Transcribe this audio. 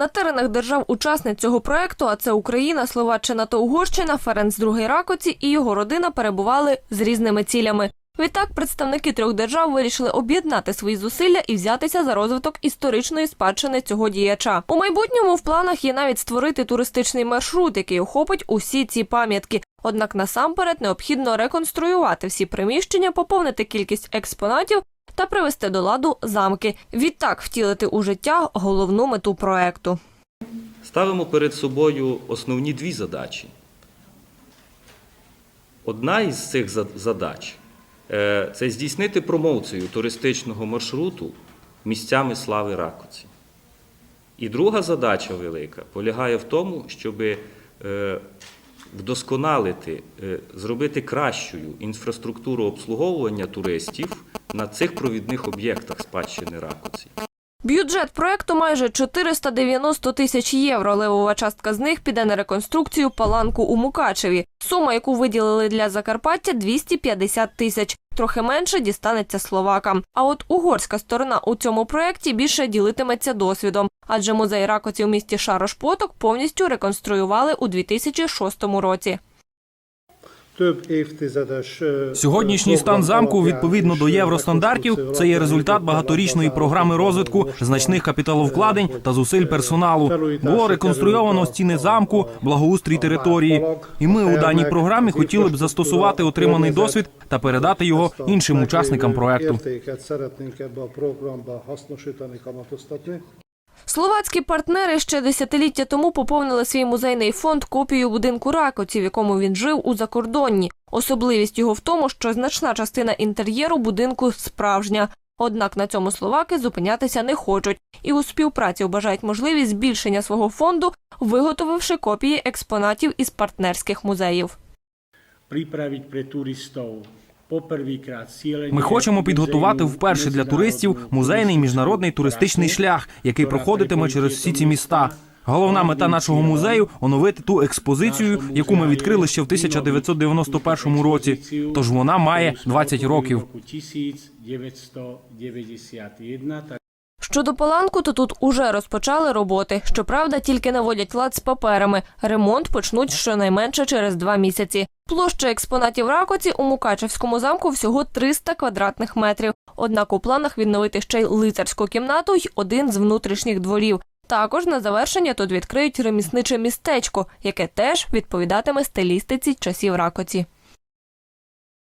На теренах держав-учасниць цього проекту, а це Україна, Словаччина та Угорщина, Ференц II Ракоці і його родина перебували з різними цілями. Відтак, представники трьох держав вирішили об'єднати свої зусилля і взятися за розвиток історичної спадщини цього діяча. У майбутньому в планах є навіть створити туристичний маршрут, який охопить усі ці пам'ятки. Однак насамперед необхідно реконструювати всі приміщення, поповнити кількість експонатів та привести до ладу замки. Відтак втілити у життя головну мету проекту. Ставимо перед собою основні дві задачі. Одна із цих задач е, це здійснити промоцію туристичного маршруту місцями слави Ракоці. І друга задача велика полягає в тому, щоб вдосконалити, е, зробити кращою інфраструктуру обслуговування туристів на цих провідних об'єктах спадщини Ракоці. Бюджет проекту майже 490 тисяч євро. Левова частка з них піде на реконструкцію паланку у Мукачеві. Сума, яку виділили для Закарпаття, 250 тисяч. Трохи менше дістанеться словакам. А от угорська сторона у цьому проєкті більше ділитиметься досвідом, адже музей ракоці у місті Шарош-Поток повністю реконструювали у 2006 році. Сьогоднішній стан замку відповідно до євростандартів. Це є результат багаторічної програми розвитку, значних капіталовкладень та зусиль персоналу. Було реконструйовано стіни замку, благоустрій території. І ми у даній програмі хотіли б застосувати отриманий досвід та передати його іншим учасникам проекту. Словацькі партнери ще десятиліття тому поповнили свій музейний фонд копією будинку Ракоці, в якому він жив у закордонні. Особливість його в тому, що значна частина інтер'єру будинку справжня. Однак на цьому словаки зупинятися не хочуть і у співпраці вбажають можливість збільшення свого фонду, виготовивши копії експонатів із партнерських музеїв. turistov poprvýkrát cieľenie Ми хочемо підготувати вперше для туристів музейний міжнародний туристичний шлях, який проходитиме через всі ці міста. Головна мета нашого музею оновити ту експозицію, яку ми відкрили ще в 1991 році. Тож вона має 20 років. 1991, так Щодо паланку, то тут уже розпочали роботи. Щоправда, тільки наводять лад з паперами. Ремонт почнуть щонайменше через два місяці. Площа експонатів Ракоці у Мукачевському замку всього 300 квадратних метрів. Однак у планах відновити ще й лицарську кімнату й один з внутрішніх дворів. Також на завершення тут відкриють ремісниче містечко, яке теж відповідатиме стилістиці часів Ракоці.